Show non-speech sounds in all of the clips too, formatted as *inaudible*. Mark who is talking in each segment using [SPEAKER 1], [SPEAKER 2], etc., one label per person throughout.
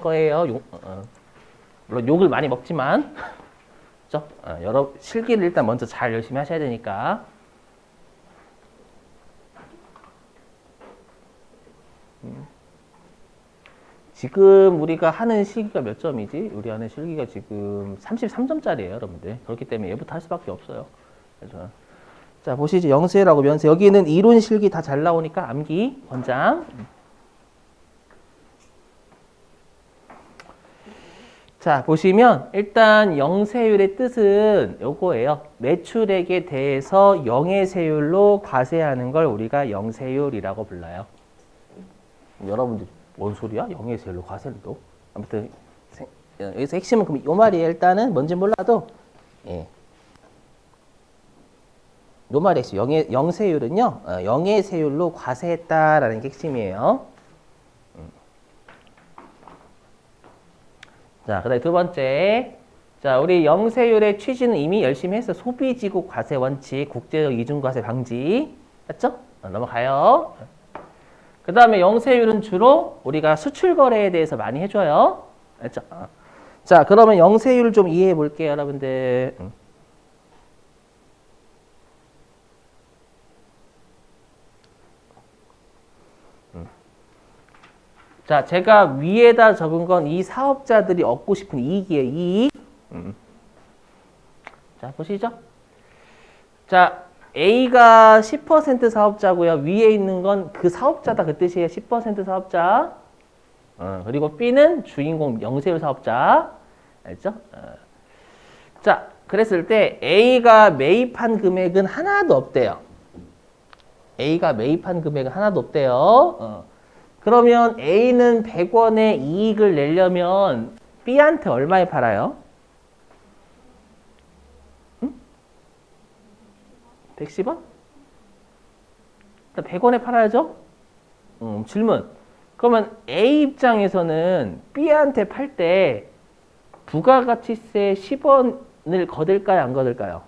[SPEAKER 1] 한 거예요. 욕, 어, 물론 욕을 많이 먹지만 그죠? 어, 여러 실기를 일단 먼저 잘 열심히 하셔야 되니까. 음. 지금 우리가 하는 실기가 몇 점이지? 우리 하는 실기가 지금 33점짜리예요, 여러분들. 그렇기 때문에 얘부터 할 수밖에 없어요. 그래서 자 보시죠, 영세라고 면세. 여기는 이론 실기 다 잘 나오니까 암기 권장. 자, 보시면 일단 영세율의 뜻은 요거예요. 매출액에 대해서 영의 세율로 과세하는 걸 우리가 영세율이라고 불러요. 여러분들 뭔 소리야? 영의 세율로 과세를 또? 아무튼 여기서 핵심은 그럼 요 말이에요. 일단은 뭔지 몰라도 예. 요 말이 있어요. 영의 영세율은요. 어, 영의 세율로 과세했다라는 게 핵심이에요. 자, 그 다음에 두 번째. 자, 우리 영세율의 취지는 이미 열심히 했어. 소비지국 과세 원칙, 국제적 이중 과세 방지. 맞죠? 어, 넘어가요. 그 다음에 영세율은 주로 우리가 수출 거래에 대해서 많이 해줘요. 알죠? 어. 자, 그러면 영세율 좀 이해해 볼게요, 여러분들. 자, 제가 위에다 적은 건 이 사업자들이 얻고 싶은 이익이에요, 이익. 음. 자, 보시죠. 자, A가 10% 사업자고요. 위에 있는 건 그 사업자다 그 뜻이에요. 10% 사업자. 어, 그리고 B는 주인공 영세율 사업자. 알죠? 어. 자, 그랬을 때 A가 매입한 금액은 하나도 없대요. A가 매입한 금액은 하나도 없대요. 어. 그러면 A는 100원의 이익을 내려면 B한테 얼마에 팔아요? 응? 110원? 일단 100원에 팔아야죠? 음, 질문. 그러면 A 입장에서는 B한테 팔 때 부가가치세 10원을 거둘까요? 안 거둘까요?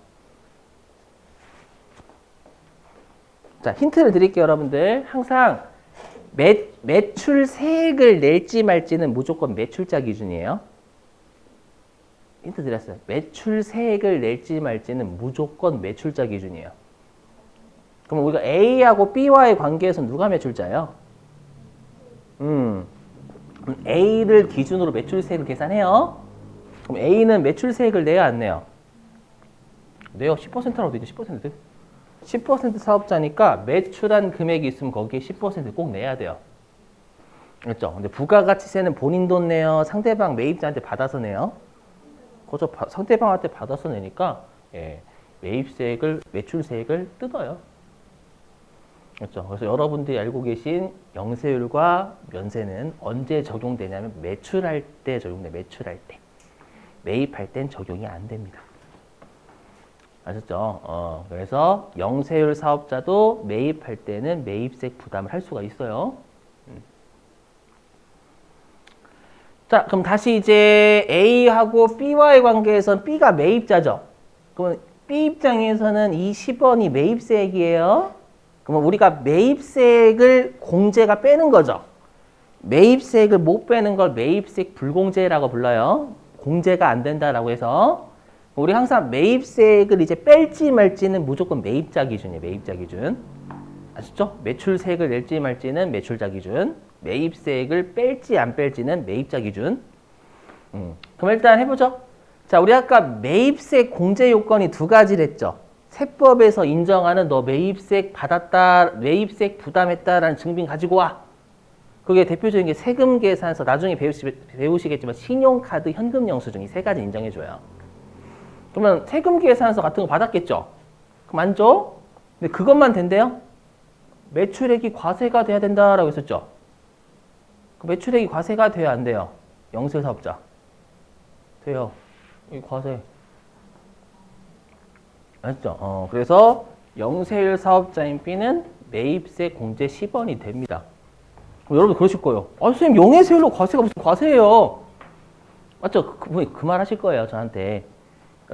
[SPEAKER 1] 자, 힌트를 드릴게요, 여러분들. 항상 매, 매출세액을 낼지 말지는 무조건 매출자 기준이에요. 힌트 드렸어요. 매출세액을 낼지 말지는 무조건 매출자 기준이에요. 그럼 우리가 A하고 B와의 관계에서 누가 매출자예요? 음, A를 기준으로 매출세액을 계산해요. 그럼 A는 매출세액을 내야 안 내요? 내요. 10%라고 되죠. 10%. 10% 사업자니까 매출한 금액이 있으면 거기에 10%꼭 내야 돼요. 그렇죠? 근데 부가가치세는 본인 돈 내요? 상대방 매입자한테 받아서 내요? 그죠? 바- 상대방한테 받아서 내니까 예, 매입세액을 매출세액을 뜯어요. 그렇죠? 그래서 여러분들이 알고 계신 영세율과 면세는 언제 적용되냐면 매출할 때 적용돼. 매출할 때. 매입할 땐 적용이 안 됩니다. 아셨죠? 어, 그래서 영세율 사업자도 매입할 때는 매입세 부담을 할 수가 있어요. 음. 자, 그럼 다시 이제 A하고 B와의 관계에선 B가 매입자죠. 그러면 B 입장에서는 이 10원이 매입세액이에요. 그러면 우리가 매입세액을 공제가 빼는 거죠. 매입세액을 못 빼는 걸 매입세액 불공제라고 불러요. 공제가 안 된다라고 해서 우리 항상 매입세액을 이제 뺄지 말지는 무조건 매입자 기준이에요. 매입자 기준. 아시죠? 매출세액을 낼지 말지는 매출자 기준. 매입세액을 뺄지 안 뺄지는 매입자 기준. 음. 그럼 일단 해보죠. 자, 우리 아까 매입세 공제 요건이 두 가지랬죠. 세법에서 인정하는 너 매입세액 받았다, 매입세액 부담했다라는 증빙 가지고 와. 그게 대표적인 게 세금 계산서 나중에 배우시, 배우시겠지만 신용카드 현금 영수증 이 세 가지 인정해줘요. 그러면 세금 계산서 같은 거 받았겠죠? 그럼 안 줘? 근데 그것만 된대요? 매출액이 과세가 돼야 된다라고 했었죠? 그 매출액이 과세가 돼야 안 돼요? 영세 사업자. 돼요. 이 과세. 맞죠? 어, 그래서 영세율 사업자인 B는 매입세 공제 10원이 됩니다. 여러분 그러실 거예요. 아, 선생님, 영세율로 과세가 무슨 과세예요? 맞죠? 그, 그말 하실 거예요, 저한테.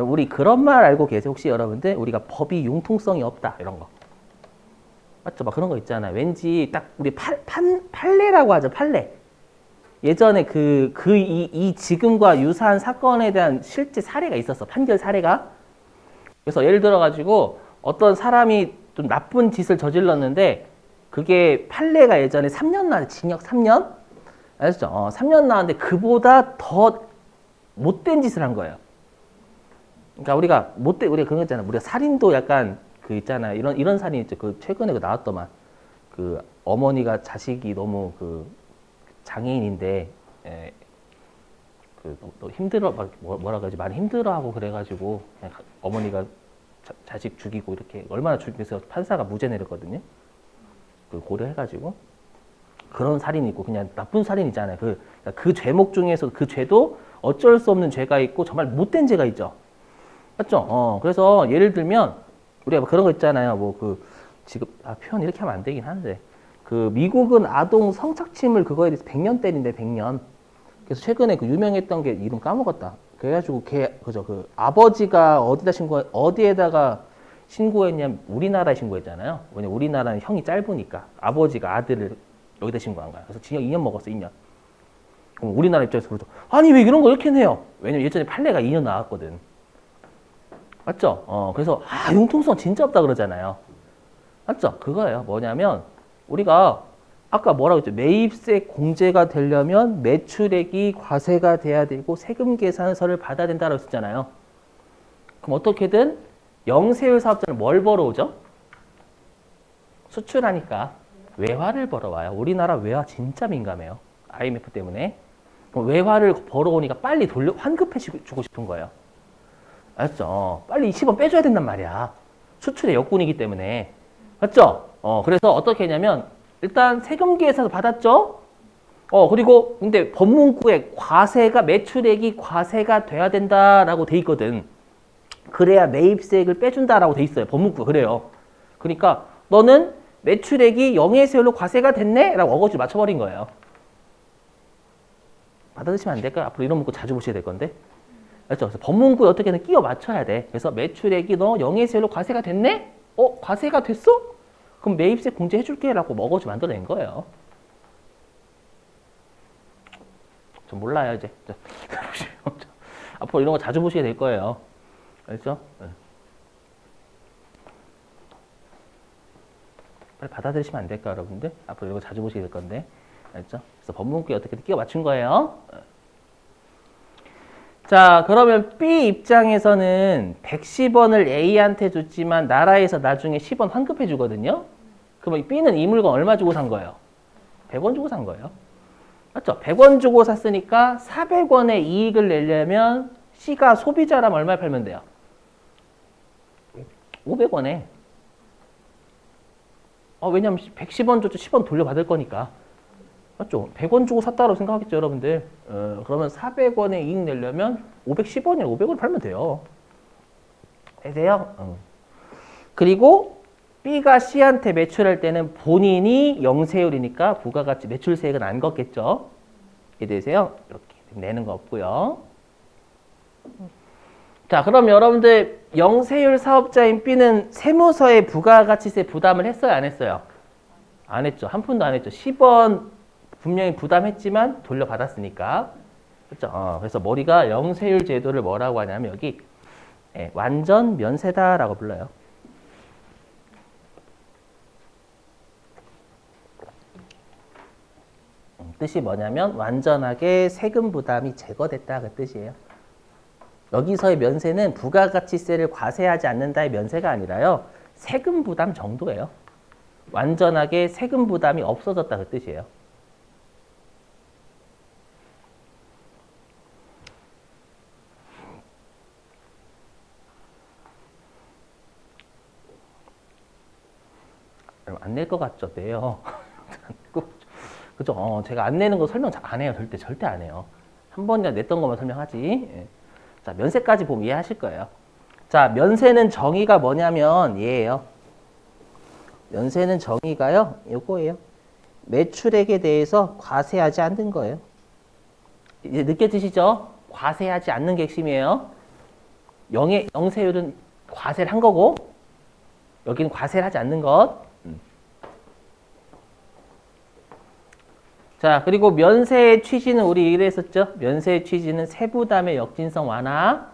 [SPEAKER 1] 우리 그런 말 알고 계세요? 혹시 여러분들? 우리가 법이 융통성이 없다. 이런 거. 맞죠? 막 그런 거 있잖아요. 왠지 딱 우리 팔, 판, 판례라고 하죠. 판례. 예전에 그, 그, 이, 이 지금과 유사한 사건에 대한 실제 사례가 있었어. 판결 사례가. 그래서 예를 들어가지고 어떤 사람이 좀 나쁜 짓을 저질렀는데 그게 판례가 예전에 3년 나 징역 3년? 아시죠? 어, 3년 나왔는데 그보다 더 못된 짓을 한 거예요. 그러니까 우리가 못된 우리가 그런 거 있잖아. 우리가 살인도 약간 그 있잖아. 이런 이런 살인 있죠. 그 최근에 그 나왔더만 그 어머니가 자식이 너무 그 장애인인데 에, 그 너, 너 힘들어 막 뭐- 뭐라 그러지 많이 힘들어하고 그래가지고 그냥 가- 어머니가 자, 자식 죽이고 이렇게 얼마나 죽여서 판사가 무죄 내렸거든요. 그 고려해가지고 그런 살인이 있고 그냥 나쁜 살인 있잖아요. 그, 그 죄목 중에서 그 죄도 어쩔 수 없는 죄가 있고 정말 못된 죄가 있죠. 맞죠? 어, 그래서 예를 들면 우리가 그런 거 있잖아요. 뭐 그 지금 아, 표현 이렇게 하면 안 되긴 하는데 그 미국은 아동 성착취물 그거에 대해서 100년 때린대 100년. 그래서 최근에 그 유명했던 게 이름 까먹었다. 그래가지고 걔 그죠 그 아버지가 어디다 신고 어디에다가 신고했냐면 우리나라에 신고했잖아요. 왜냐 면 우리나라는 형이 짧으니까 아버지가 아들을 여기다 신고한 거야. 그래서 징역 2년 먹었어 2년. 그럼 우리나라 입장에서 그러죠. 아니 왜 이런 거 이렇게 내요? 왜냐면 예전에 판례가 2년 나왔거든. 맞죠? 어 그래서 아 융통성 진짜 없다 그러잖아요. 맞죠? 그거예요. 뭐냐면 우리가 아까 뭐라고 했죠? 매입세 공제가 되려면 매출액이 과세가 돼야 되고 세금 계산서를 받아야 된다고 했었잖아요. 그럼 어떻게든 영세율 사업자는 뭘 벌어오죠? 수출하니까 외화를 벌어와요. 우리나라 외화 진짜 민감해요. IMF 때문에. 외화를 벌어오니까 빨리 돌려 환급해 주- 주고 싶은 거예요. 알았죠? 어, 빨리 10원 빼줘야 된단 말이야. 수출의 역군이기 때문에. 맞죠? 어, 그래서 어떻게 했냐면, 일단 세금계에서 받았죠? 어, 그리고 근데 법문구에 과세가, 매출액이 과세가 돼야 된다라고 돼 있거든. 그래야 매입세액을 빼준다라고 돼 있어요. 법문구가 그래요. 그러니까 너는 매출액이 영예세율로 과세가 됐네? 라고 어거지 맞춰버린 거예요. 받아드시면 안 될까요? 앞으로 이런 문구 자주 보셔야 될 건데. 그렇죠? 그래서 법문구에 어떻게든 끼워 맞춰야 돼. 그래서 매출액이 너 영예세율로 과세가 됐네? 어? 과세가 됐어? 그럼 매입세 공제해줄게 라고 먹어지 만들어낸 거예요. 좀 몰라요 이제. 자, *laughs* 앞으로 이런 거 자주 보셔야 될 거예요. 알죠? 네. 빨리 받아들이시면 안 될까 여러분들? 앞으로 이런 거 자주 보시게 될 건데. 알죠? 그래서 법문구에 어떻게든 끼워 맞춘 거예요. 자, 그러면 B 입장에서는 110원을 A한테 줬지만 나라에서 나중에 10원 환급해 주거든요. 그러면 B는 이 물건 얼마 주고 산 거예요? 100원 주고 산 거예요. 맞죠? 100원 주고 샀으니까 400원의 이익을 내려면 C가 소비자라면 얼마에 팔면 돼요? 500원에. 어, 왜냐면 110원 줬죠. 10원 돌려받을 거니까. 맞죠? 100원 주고 샀다고 생각하겠죠, 여러분들. 어, 그러면 400원의 이익 내려면 510원이나 500원 팔면 돼요. 되세요? 어. 그리고 B가 C한테 매출할 때는 본인이 영세율이니까 부가가치 매출세액은 안 걷겠죠. 이해되세요? 이렇게 내는 거 없고요. 자, 그럼 여러분들 영세율 사업자인 B는 세무서에 부가가치세 부담을 했어요, 안 했어요? 안 했죠. 한 푼도 안 했죠. 10원 분명히 부담했지만 돌려받았으니까. 그렇죠? 어, 그래서 머리가 영세율 제도를 뭐라고 하냐면 여기 예, 완전 면세다라고 불러요. 음, 뜻이 뭐냐면 완전하게 세금 부담이 제거됐다 그 뜻이에요. 여기서의 면세는 부가가치세를 과세하지 않는다의 면세가 아니라요. 세금 부담 정도예요. 완전하게 세금 부담이 없어졌다 그 뜻이에요. 안 낼 것 같죠? 네요. *laughs* 그죠? 어, 제가 안 내는 거 설명 잘 안 해요. 절대, 절대 안 해요. 한 번이나 냈던 것만 설명하지. 예. 자, 면세까지 보면 이해하실 거예요. 자, 면세는 정의가 뭐냐면 얘예요. 면세는 정의가요. 요거예요. 매출액에 대해서 과세하지 않는 거예요. 이제 느껴지시죠? 과세하지 않는 게 핵심이에요. 영의 영세율은 과세를 한 거고 여기는 과세를 하지 않는 것. 자, 그리고 면세의 취지는 우리 이랬었죠? 면세의 취지는 세부담의 역진성 완화.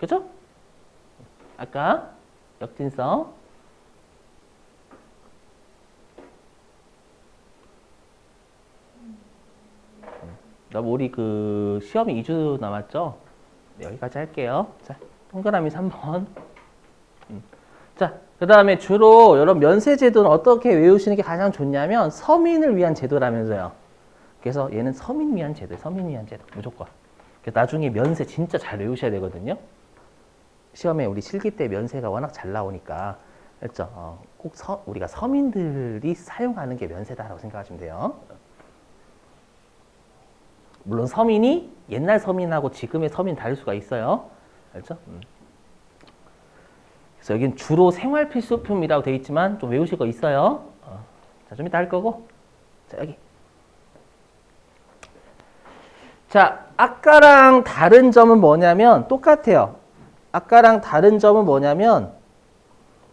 [SPEAKER 1] 그죠? 아까 역진성. 그럼 우리 그 시험이 2주 남았죠? 네, 여기까지 할게요. 자, 동그라미 3번. 음. 자, 그 다음에 주로 여러분 면세제도는 어떻게 외우시는 게 가장 좋냐면 서민을 위한 제도라면서요. 그래서 얘는 서민 위한 제도, 서민 위한 제도 무조건. 그래서 나중에 면세 진짜 잘 외우셔야 되거든요. 시험에 우리 실기 때 면세가 워낙 잘 나오니까 그렇죠. 어, 꼭 서, 우리가 서민들이 사용하는 게 면세다라고 생각하시면 돼요. 물론 서민이 옛날 서민하고 지금의 서민 다를 수가 있어요. 알죠? 음. 그래서 여긴 주로 생활 필수품이라고 되어 있지만 좀 외우실 거 있어요. 어. 자, 좀 이따 할 거고. 자, 여기. 자, 아까랑 다른 점은 뭐냐면 똑같아요. 아까랑 다른 점은 뭐냐면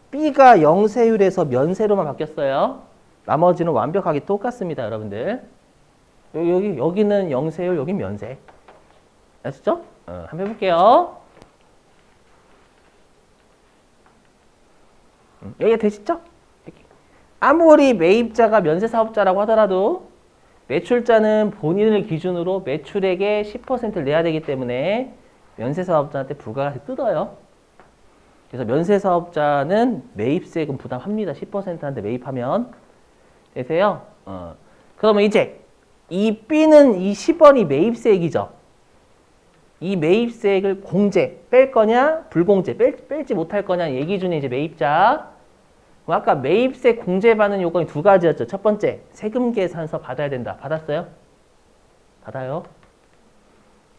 [SPEAKER 1] B가 영세율에서 면세로만 바뀌었어요. 나머지는 완벽하게 똑같습니다, 여러분들. 여기, 여기 여기는 영세율, 여기 면세. 아시죠? 어, 한번 해볼게요. 음, 여기가 되시죠? 아무리 매입자가 면세사업자라고 하더라도 매출자는 본인을 기준으로 매출액의 10%를 내야 되기 때문에 면세사업자한테 부가가치 뜯어요. 그래서 면세사업자는 매입세금 부담합니다. 10%한테 매입하면. 되세요? 어. 그러면 이제 이 B는 이 10원이 매입세액이죠. 이 매입세액을 공제 뺄 거냐 불공제 뺄, 뺄지 못할 거냐 얘기 중에 이제 매입자 아까 매입세 공제 받는 요건이 두 가지였죠. 첫 번째 세금 계산서 받아야 된다. 받았어요? 받아요.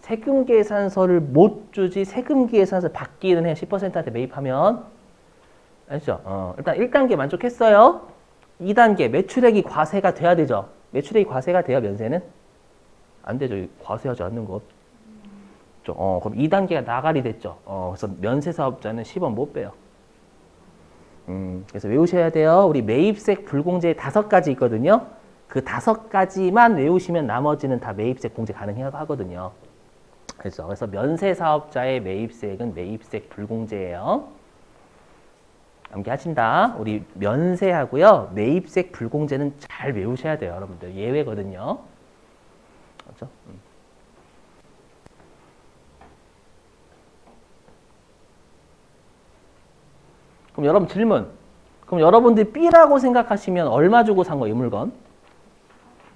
[SPEAKER 1] 세금 계산서를 못 주지 세금 계산서 받기는 해요. 10%한테 매입하면 아시죠? 어, 일단 1단계 만족했어요. 2단계 매출액이 과세가 돼야 되죠. 매출액이 과세가 돼요. 면세는 안 되죠. 과세하지 않는 것. 죠. 어, 그럼 2단계가 나가리 됐죠. 어, 그래서 면세 사업자는 10원 못 빼요. 음, 그래서 외우셔야 돼요. 우리 매입세 불공제 다섯 가지 있거든요. 그 다섯 가지만 외우시면 나머지는 다 매입세 공제 가능하거든요. 그래서 그래서 면세 사업자의 매입세액은 매입세 불공제예요. 암기하신다. 우리 면세하고요. 매입세 불공제는 잘 외우셔야 돼요, 여러분들. 예외거든요. 그렇죠? 그럼 여러분 질문. 그럼 여러분들이 B라고 생각하시면 얼마 주고 산 거예요, 이 물건?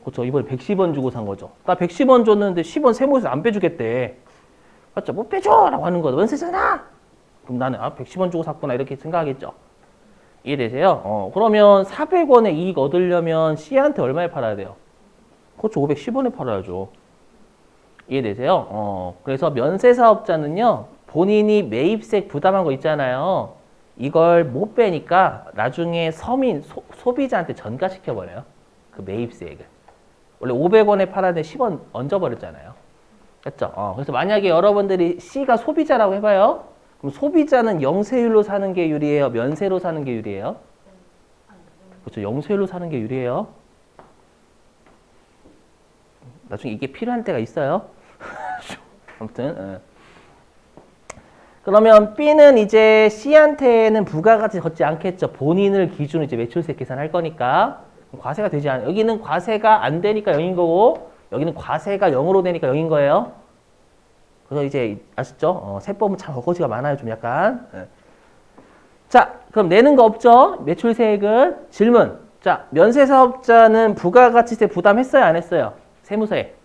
[SPEAKER 1] 그렇죠. 이번에 110원 주고 산 거죠. 나 110원 줬는데 10원 세모에서 안 빼주겠대. 맞죠? 뭐 빼줘라고 하는 거죠. 원세잖아. 그럼 나는 아 110원 주고 샀구나 이렇게 생각하겠죠. 이해되세요? 어, 그러면 400원에 이익 얻으려면 C한테 얼마에 팔아야 돼요? 그렇죠. 510원에 팔아야죠. 이해되세요? 어, 그래서 면세사업자는요. 본인이 매입세 부담한 거 있잖아요. 이걸 못 빼니까 나중에 서민, 소, 비자한테 전가시켜버려요. 그 매입세액을. 원래 500원에 팔았는데 10원 얹어버렸잖아요. 그렇죠? 어, 그래서 만약에 여러분들이 C가 소비자라고 해봐요. 그럼 소비자는 영세율로 사는 게 유리해요? 면세로 사는 게 유리해요? 그렇죠. 영세율로 사는 게 유리해요. 나중에 이게 필요한 때가 있어요. *laughs* 아무튼 예. 그러면 B는 이제 C한테는 부가가치 걷지 않겠죠. 본인을 기준으로 이제 매출세 계산할 거니까 과세가 되지 않아요. 여기는 과세가 안 되니까 0인 거고 여기는 과세가 0으로 되니까 0인 거예요. 그래서 이제 아시죠? 어, 세법은 참 어거지가 많아요. 좀 약간. 예. 자, 그럼 내는 거 없죠? 매출세액은 질문. 자, 면세사업자는 부가가치세 부담했어요? 안 했어요? 세무서에.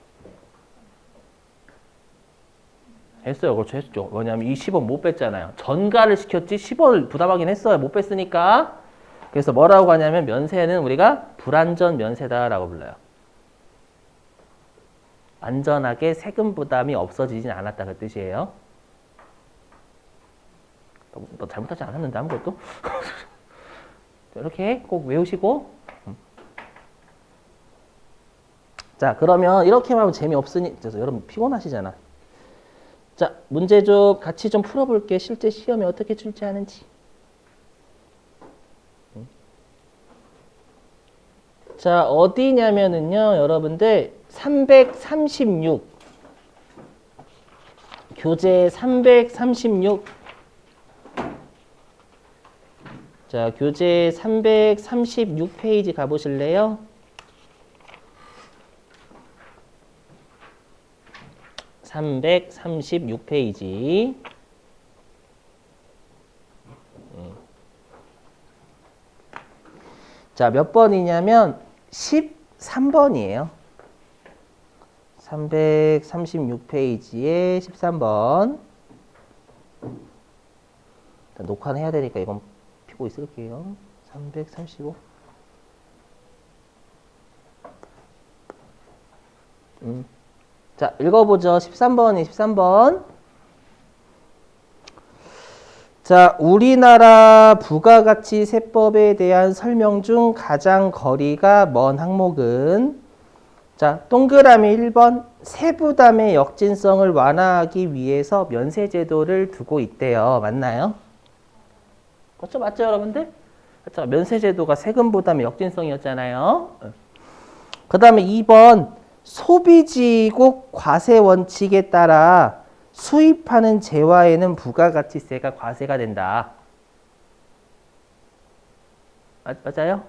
[SPEAKER 1] 했어요. 그렇죠. 했죠. 왜냐하면 이 10원 못 뺐잖아요. 전가를 시켰지 10원을 부담하긴 했어요. 못 뺐으니까. 그래서 뭐라고 하냐면 면세는 우리가 불안전 면세다라고 불러요. 안전하게 세금 부담이 없어지진 않았다 그 뜻이에요. 너, 너 잘못하지 않았는데 아무것도? *laughs* 이렇게 꼭 외우시고 자 그러면 이렇게만 하면 재미없으니 그래서 여러분 피곤하시잖아. 자 문제 좀 같이 좀 풀어볼게. 실제 시험에 어떻게 출제하는지. 자, 어디냐면은요, 여러분들 336 교재 336 자, 교재 336페이지 가보실래요? (336페이지) 자, 몇 번이냐면 13번이에요. 336페이지에 13번. 녹화는 해야 되니까 이건 피고 있을게요. 335. 음. 자, 읽어보죠. 13번이 13번. 자, 우리나라 부가가치 세법에 대한 설명 중 가장 거리가 먼 항목은 자, 동그라미 1번 세부담의 역진성을 완화하기 위해서 면세제도를 두고 있대요. 맞나요? 그렇죠? 맞죠, 여러분들? 그렇죠? 면세제도가 세금 부담의 역진성이었잖아요. 그 다음에 2번 소비지국 과세 원칙에 따라 수입하는 재화에는 부가가치세가 과세가 된다. 맞, 맞아요?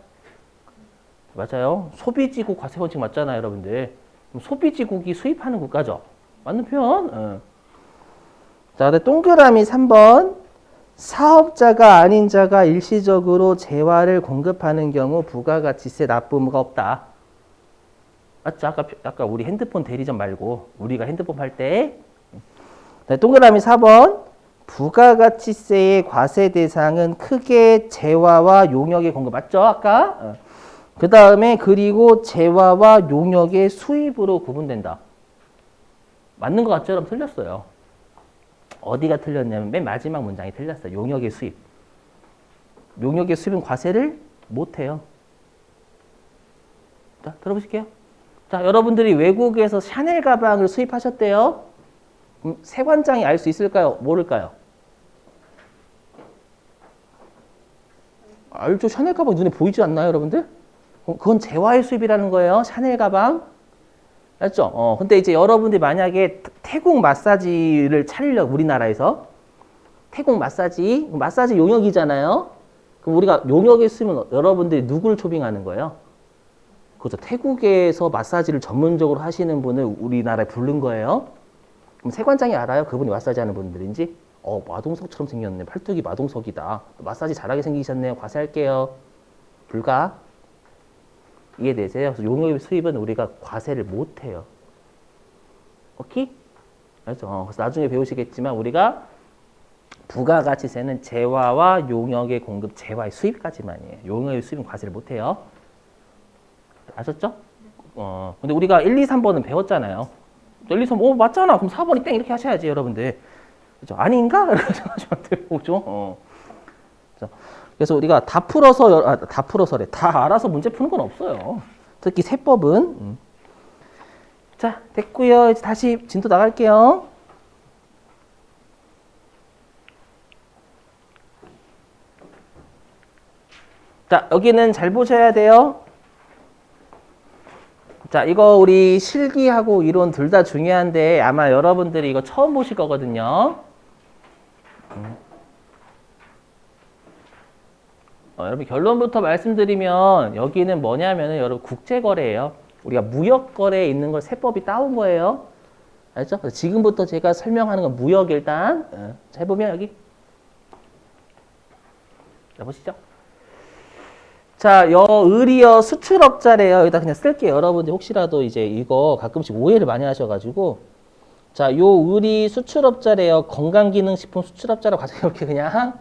[SPEAKER 1] 맞아요. 소비지국 과세 원칙 맞잖아요, 여러분들. 소비지국이 수입하는 국가죠. 맞는 표현. 어. 자, 근데 동그라미 3번. 사업자가 아닌 자가 일시적으로 재화를 공급하는 경우 부가가치세 납부무가 없다. 맞죠? 아까, 아까 우리 핸드폰 대리점 말고 우리가 핸드폰 팔 때. 네, 동그라미 4번. 부가가치세의 과세 대상은 크게 재화와 용역의 공급. 맞죠? 아까? 어. 그 다음에 그리고 재화와 용역의 수입으로 구분된다. 맞는 것 같죠? 여러분 틀렸어요. 어디가 틀렸냐면 맨 마지막 문장이 틀렸어요. 용역의 수입. 용역의 수입은 과세를 못해요. 자, 들어보실게요. 자, 여러분들이 외국에서 샤넬 가방을 수입하셨대요. 그럼 세관장이 알 수 있을까요? 모를까요? 알죠? 샤넬 가방 눈에 보이지 않나요, 여러분들? 어, 그건 재화의 수입이라는 거예요. 샤넬 가방. 알죠? 어, 근데 이제 여러분들이 만약에 태국 마사지를 차리려고 우리나라에서 태국 마사지, 마사지 용역이잖아요. 그럼 우리가 용역에 쓰면 여러분들이 누굴 초빙하는 거예요? 그죠. 태국에서 마사지를 전문적으로 하시는 분을 우리나라에 부른 거예요. 그럼 세관장이 알아요? 그분이 마사지 하는 분들인지? 어, 마동석처럼 생겼네. 팔뚝이 마동석이다. 마사지 잘하게 생기셨네요. 과세할게요. 불가. 이해되세요? 그래서 용역 수입은 우리가 과세를 못 해요. 오케이? 알죠? 어, 그래서 나중에 배우시겠지만 우리가 부가가치세는 재화와 용역의 공급, 재화의 수입까지만이에요. 용역의 수입은 과세를 못 해요. 아셨죠? 어, 근데 우리가 1, 2, 3번은 배웠잖아요. 1, 2, 3, 어, 맞잖아. 그럼 4번이 땡 이렇게 하셔야지, 여러분들. 그죠? 아닌가? 이렇게 생각하시면 되죠. 어. 그래서 우리가 다 풀어서 여- 아, 다 풀어서래 다 알아서 문제 푸는 건 없어요. 특히 세법은 음. 자 됐고요. 이제 다시 진도 나갈게요. 자 여기는 잘 보셔야 돼요. 자 이거 우리 실기하고 이론 둘 다 중요한데 아마 여러분들이 이거 처음 보실 거거든요. 어, 여러분 결론부터 말씀드리면 여기는 뭐냐면은 여러분 국제거래예요. 우리가 무역거래에 있는 걸 세법이 따온 거예요. 알죠? 지금부터 제가 설명하는 건 무역 일단 어, 자, 해보면 여기 자 보시죠. 자, 여 을이여 수출업자래요. 여기다 그냥 쓸게요. 여러분들 혹시라도 이제 이거 가끔씩 오해를 많이 하셔가지고 자, 요 을이 수출업자래요. 건강기능식품 수출업자라고 가자 *laughs* 이렇게 그냥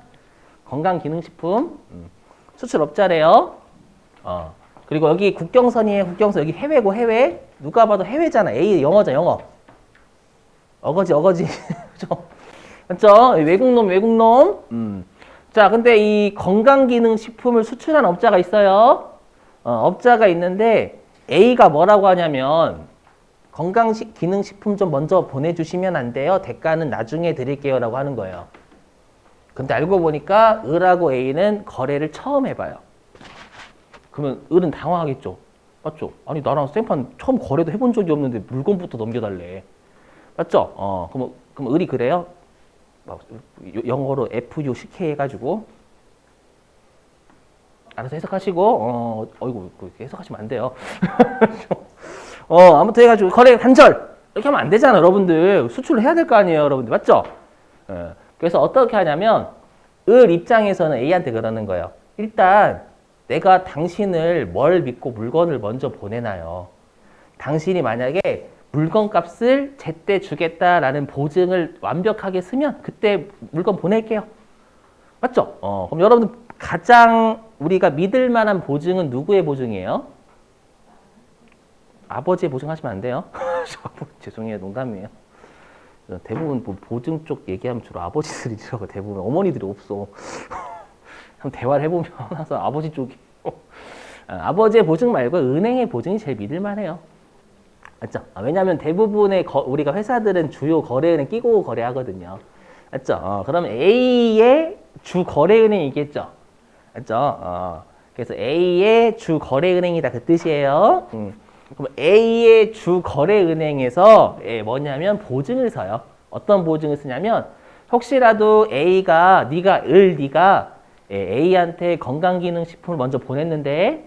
[SPEAKER 1] 건강기능식품 음. 수출업자래요. 어. 그리고 여기 국경선이에요. 국경선 여기 해외고 해외. 누가 봐도 해외잖아. A 영어죠 영어. 어거지 어거지. *laughs* 그죠? 맞죠? 외국놈 외국놈. 음. 자, 근데 이 건강기능식품을 수출한 업자가 있어요. 어, 업자가 있는데 A가 뭐라고 하냐면 건강기능식품 좀 먼저 보내주시면 안 돼요. 대가는 나중에 드릴게요 라고 하는 거예요. 근데 알고 보니까 을하고 A는 거래를 처음 해봐요. 그러면 을은 당황하겠죠. 맞죠? 아니 나랑 생판 처음 거래도 해본 적이 없는데 물건부터 넘겨달래. 맞죠? 어 그럼 그럼 을이 그래요? 영어로 FU CK 해가지고 알아서 해석하시고 어 어이구 그렇게 해석하시면 안 돼요. *laughs* 어 아무튼 해가지고 거래 단절 이렇게 하면 안 되잖아 여러분들 수출을 해야 될 거 아니에요 여러분들 맞죠? 예. 그래서 어떻게 하냐면 을 입장에서는 A한테 그러는 거예요. 일단 내가 당신을 뭘 믿고 물건을 먼저 보내나요? 당신이 만약에 물건 값을 제때 주겠다라는 보증을 완벽하게 쓰면 그때 물건 보낼게요. 맞죠? 어, 그럼 여러분들 가장 우리가 믿을 만한 보증은 누구의 보증이에요? 아버지의 보증하시면 안 돼요. *laughs* 죄송해요. 농담이에요. 대부분 뭐 보증 쪽 얘기하면 주로 아버지들이더라고 *laughs* 대부분 어머니들이 없어. *laughs* 한번 대화를 해보면 항상 아버지 쪽이 아, 아버지의 보증 말고 은행의 보증이 제일 믿을만해요. 맞죠? 아, 왜냐하면 대부분의 거- 우리가 회사들은 주요 거래은행 끼고 거래하거든요. 맞죠? 어, 그럼 A의 주 거래은행이겠죠. 맞죠? 어, 그래서 A의 주 거래은행이다 그 뜻이에요. 음. 그럼 A의 주 거래은행에서 예, 뭐냐면 보증을 서요. 어떤 보증을 쓰냐면 혹시라도 A가 네가 을 네가 예, A한테 건강기능식품을 먼저 보냈는데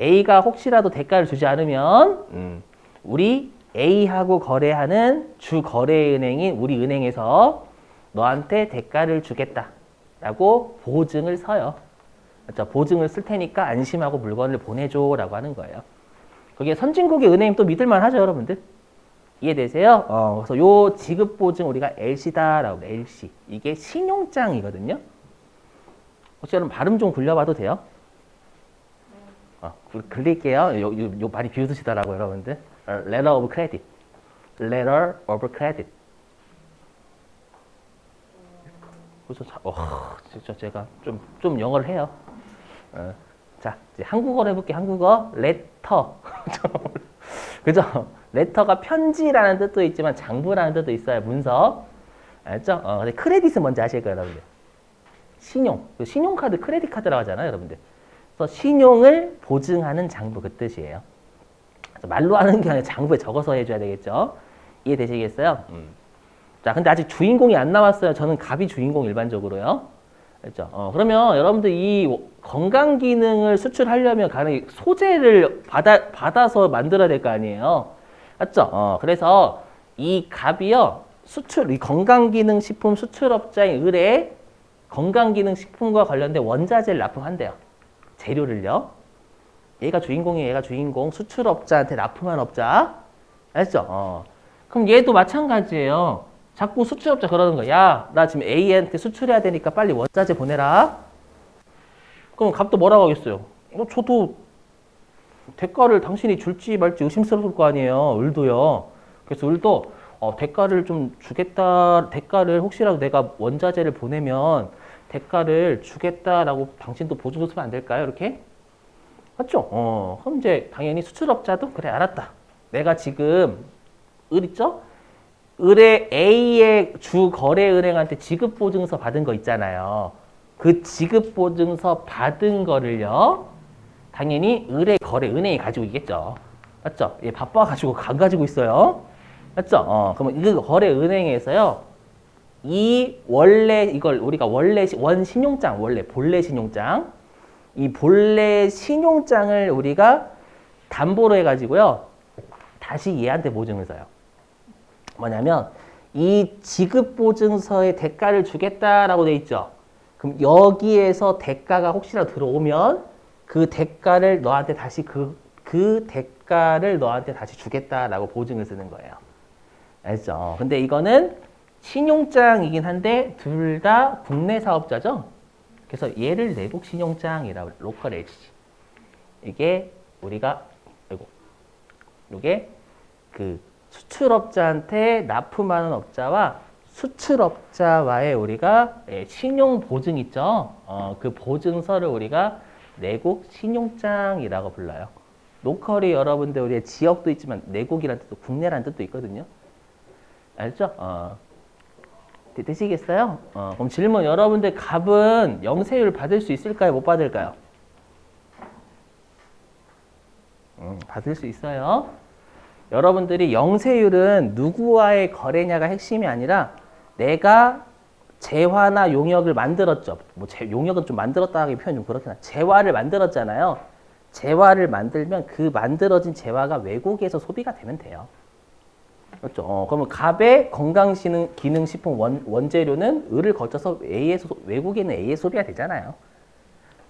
[SPEAKER 1] A가 혹시라도 대가를 주지 않으면 음, 우리 A하고 거래하는 주 거래은행인 우리 은행에서 너한테 대가를 주겠다라고 보증을 서요. 그렇죠? 보증을 쓸 테니까 안심하고 물건을 보내줘라고 하는 거예요. 그게 선진국의 은행 또 믿을만 하죠, 여러분들. 이해되세요? 어, 그래서 요 지급 보증 우리가 LC다라고 해요, LC. 이게 신용장이거든요. 혹시 여러분 발음 좀 굴려봐도 돼요? 어, 글- 글릴게요. 요, 요, 요 많이 비웃으시더라고요, 여러분들. 어, Letter of credit. Letter of credit. 그래서 자, 어, 진짜 제가 좀, 좀 영어를 해요. 어, 자, 이제 한국어로 해볼게. 한국어. 레터. *laughs* 그죠? 레터가 편지라는 뜻도 있지만 장부라는 뜻도 있어요. 문서. 알죠? 어, 근데 크레딧은 뭔지 아실 거예요, 여러분들. 신용. 그 신용카드 크레딧 카드라고 하잖아요, 여러분들. 그래서 신용을 보증하는 장부 그 뜻이에요. 말로 하는 게 아니라 장부에 적어서 해줘야 되겠죠? 이해되시겠어요? 음. 자, 근데 아직 주인공이 안 나왔어요. 저는 갑이 주인공 일반적으로요. 그렇죠? 어, 그러면 여러분들 이 건강 기능을 수출하려면 가능 소재를 받아 받아서 만들어야 될 거 아니에요. 맞죠? 어, 그래서 이 갑이요 수출 이 건강 기능 식품 수출업자인 을에 건강 기능 식품과 관련된 원자재를 납품한대요. 재료를요. 얘가 주인공이에요. 얘가 주인공. 수출업자한테 납품한 업자. 알죠? 어. 그럼 얘도 마찬가지예요. 자꾸 수출업자 그러는 거야. 야, 나 지금 A한테 수출해야 되니까 빨리 원자재 보내라. 그럼 갑도 뭐라고 하겠어요? 어, 저도 대가를 당신이 줄지 말지 의심스러울 거 아니에요. 을도요. 그래서 을도 어, 대가를 좀 주겠다. 대가를 혹시라도 내가 원자재를 보내면 대가를 주겠다라고 당신도 보증 줬으면 안 될까요? 이렇게? 맞죠? 어, 그럼 이제 당연히 수출업자도 그래 알았다. 내가 지금 을 있죠? 을의 A의 주 거래 은행한테 지급 보증서 받은 거 있잖아요. 그 지급 보증서 받은 거를요. 당연히 을의 거래 은행이 가지고 있겠죠. 맞죠? 얘 바빠 가지고 안 가지고 있어요. 맞죠? 어, 그러면 이 거래 은행에서요. 이 원래 이걸 우리가 원래 시- 원 신용장 원래 본래 신용장 이 본래 신용장을 우리가 담보로 해가지고요. 다시 얘한테 보증을 서요. 뭐냐면 이 지급 보증서에 대가를 주겠다라고 돼 있죠. 그럼 여기에서 대가가 혹시라도 들어오면 그 대가를 너한테 다시 그, 그 대가를 너한테 다시 주겠다라고 보증을 쓰는 거예요. 알죠? 근데 이거는 신용장이긴 한데 둘 다 국내 사업자죠. 그래서 얘를 내국 신용장이라고 로컬 LC. 이게 우리가 아이고 이게 그 수출업자한테 납품하는 업자와 수출업자와의 우리가 예, 신용 보증 있죠. 어, 그 보증서를 우리가 내국 신용장이라고 불러요. 로컬이 여러분들 우리의 지역도 있지만 내국이라는 뜻도 국내라는 뜻도 있거든요. 알죠? 어. 되- 되시겠어요? 어, 그럼 질문 여러분들 갑은 영세율 받을 수 있을까요? 못 받을까요? 음. 음, 받을 수 있어요. 여러분들이 영세율은 누구와의 거래냐가 핵심이 아니라 내가 재화나 용역을 만들었죠. 뭐 재- 용역은 좀 만들었다 하기 표현 좀 그렇긴 하 재화를 만들었잖아요. 재화를 만들면 그 만들어진 재화가 외국에서 소비가 되면 돼요. 그렇죠. 어, 그러면 갑의 건강기능 기능식품 원, 원재료는 을을 거쳐서 A에서 소- 외국에 있는 A에 소비가 되잖아요.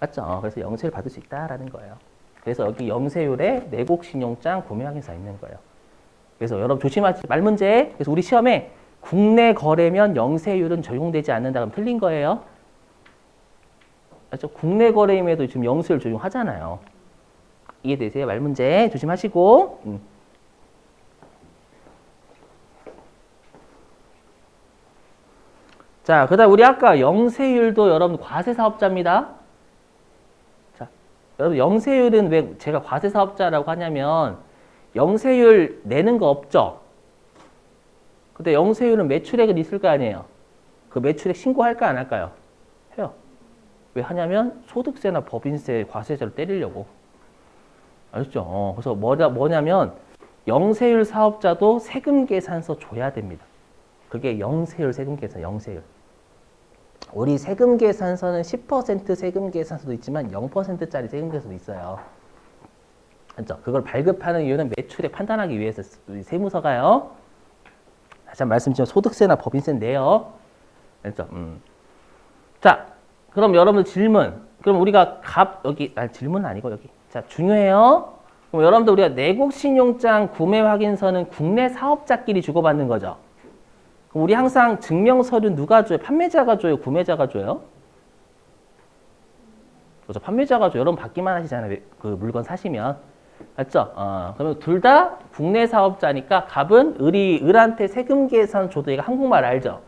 [SPEAKER 1] 맞죠? 어, 그래서 영세율 받을 수 있다라는 거예요. 그래서 여기 영세율에 내곡 신용장 구매 확인서 있는 거예요. 그래서 여러분 조심하시 말 문제. 그래서 우리 시험에 국내 거래면 영세율은 적용되지 않는다 그러면 틀린 거예요. 맞죠? 국내 거래임에도 지금 영세율 적용하잖아요. 이해되세요? 말 문제 조심하시고. 음. 자, 그 다음 우리 아까 영세율도 여러분 과세 사업자입니다. 자, 여러분 영세율은 왜 제가 과세 사업자라고 하냐면 영세율 내는 거 없죠. 근데 영세율은 매출액은 있을 거 아니에요. 그 매출액 신고할까 안 할까요? 해요. 왜 하냐면 소득세나 법인세, 과세제로 때리려고. 알겠죠? 어, 그래서 뭐냐, 뭐냐면 영세율 사업자도 세금 계산서 줘야 됩니다. 그게 영세율 세금 계산, 영세율. 우리 세금 계산서는 10% 세금 계산서도 있지만 0%짜리 세금 계산서도 있어요. 그렇죠? 그걸 발급하는 이유는 매출액 판단하기 위해서 우리 세무서가요. 다시 한번 말씀드리면 소득세나 법인세는 내요. 그렇죠? 음. 자, 그럼 여러분 질문. 그럼 우리가 값 여기 아 질문은 아니고 여기. 자, 중요해요. 그럼 여러분들 우리가 내국 신용장 구매 확인서는 국내 사업자끼리 주고받는 거죠. 우리 항상 증명 서류 누가 줘요? 판매자가 줘요? 구매자가 줘요? 그렇죠. 판매자가 줘요. 여러분 받기만 하시잖아요. 그 물건 사시면. 맞죠? 어, 그러면 둘 다 국내 사업자니까 갑은 을이 을한테 세금 계산 줘도 얘가 한국말 알죠?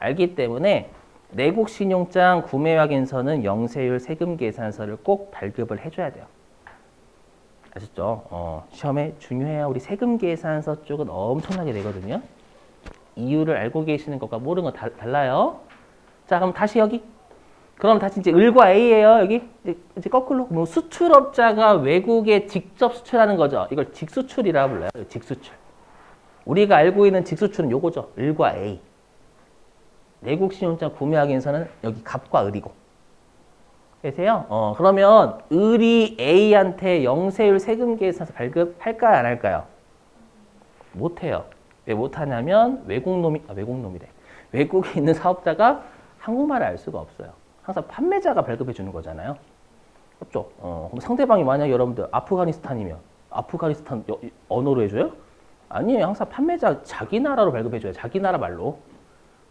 [SPEAKER 1] 알기 때문에 내국 신용장 구매 확인서는 영세율 세금 계산서를 꼭 발급을 해줘야 돼요. 아셨죠? 어, 시험에 중요해요. 우리 세금 계산서 쪽은 엄청나게 되거든요. 이유를 알고 계시는 것과 모르는 거 다- 달라요. 자, 그럼 다시 여기. 그럼 다시 이제 을과 A예요. 여기 이제, 이제 거꾸로 뭐 수출업자가 외국에 직접 수출하는 거죠. 이걸 직수출이라 불러요. 직수출. 우리가 알고 있는 직수출은 요거죠. 을과 A. 내국 신용장 구매 확인서는 여기 갑과 을이고. 되세요? 어, 그러면 을이 A한테 영세율 세금 계산서 발급할까요, 안 할까요? 못 해요. 왜 못하냐면 외국 놈이 아, 외국 놈이래. 외국에 있는 사업자가 한국말을 알 수가 없어요. 항상 판매자가 발급해 주는 거잖아요. 그렇죠? 어, 그럼 상대방이 만약 여러분들 아프가니스탄이면 아프가니스탄 여- 언어로 해줘요? 아니에요. 항상 판매자 자기 나라로 발급해 줘요. 자기 나라 말로.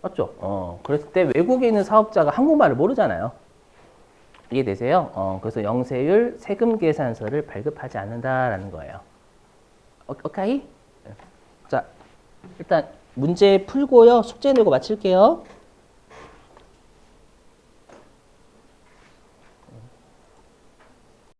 [SPEAKER 1] 맞죠? 어, 그랬을 때 외국에 있는 사업자가 한국말을 모르잖아요. 이해되세요? 어, 그래서 영세율 세금 계산서를 발급하지 않는다라는 거예요. 오- 오케이? 자, 일단 문제 풀고요. 숙제 내고 마칠게요.